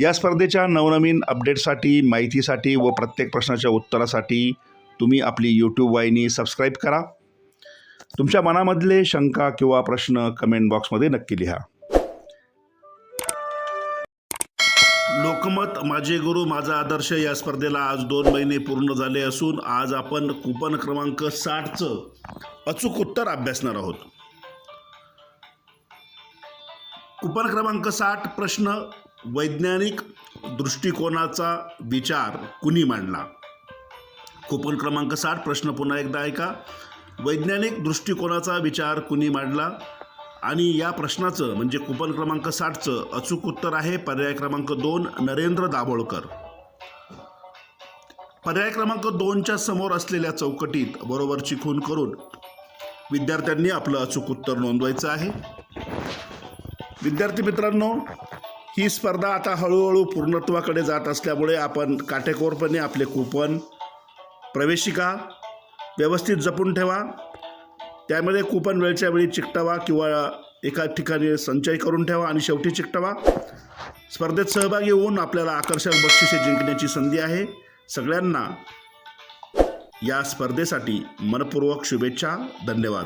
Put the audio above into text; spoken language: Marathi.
या स्पर्धेच्या नवनवीन अपडेटसाठी माहितीसाठी व प्रत्येक प्रश्नाच्या उत्तरासाठी तुम्ही आपली यूट्यूब वाहिनी सबस्क्राईब करा. तुमच्या मनामधले शंका किंवा प्रश्न कमेंट बॉक्समध्ये नक्की लिहा. लोकमत माझे गुरु माझा आदर्श या स्पर्धेला आज दोन महिने पूर्ण झाले असून आज आपण कुपन क्रमांक साठचं अचूक उत्तर अभ्यासणार आहोत. कुपन क्रमांक साठ प्रश्न वैज्ञानिक दृष्टिकोनाचा विचार कुणी मांडला? कुपन क्रमांक साठ प्रश्न पुन्हा एकदा ऐका. वैज्ञानिक दृष्टिकोनाचा विचार कुणी मांडला? आणि या प्रश्नाचं म्हणजे कुपन क्रमांक साठचं अचूक उत्तर आहे पर्याय क्रमांक दोन नरेंद्र दाभोळकर. पर्याय क्रमांक दोनच्या समोर असलेल्या चौकटीत बरोबरची खून करून विद्यार्थ्यांनी आपलं अचूक उत्तर नोंदवायचं आहे. विद्यार्थी मित्रांनो ही स्पर्धा आता हळूहळू पूर्णत्वाकडे जात असल्यामुळे आपण काटेकोरपणे आपले कुपन प्रवेशिका व्यवस्थित जपून ठेवा. त्यामध्ये कुपन वेळच्या वेळी चिकटावा किंवा एका ठिकाणी संचय करून ठेवा आणि शेवटी चिकटावा. स्पर्धेत सहभागी होऊन आपल्याला आकर्षक बक्षिसे जिंकण्याची संधी आहे. सगळ्यांना या स्पर्धेसाठी मनपूर्वक शुभेच्छा धन्यवाद.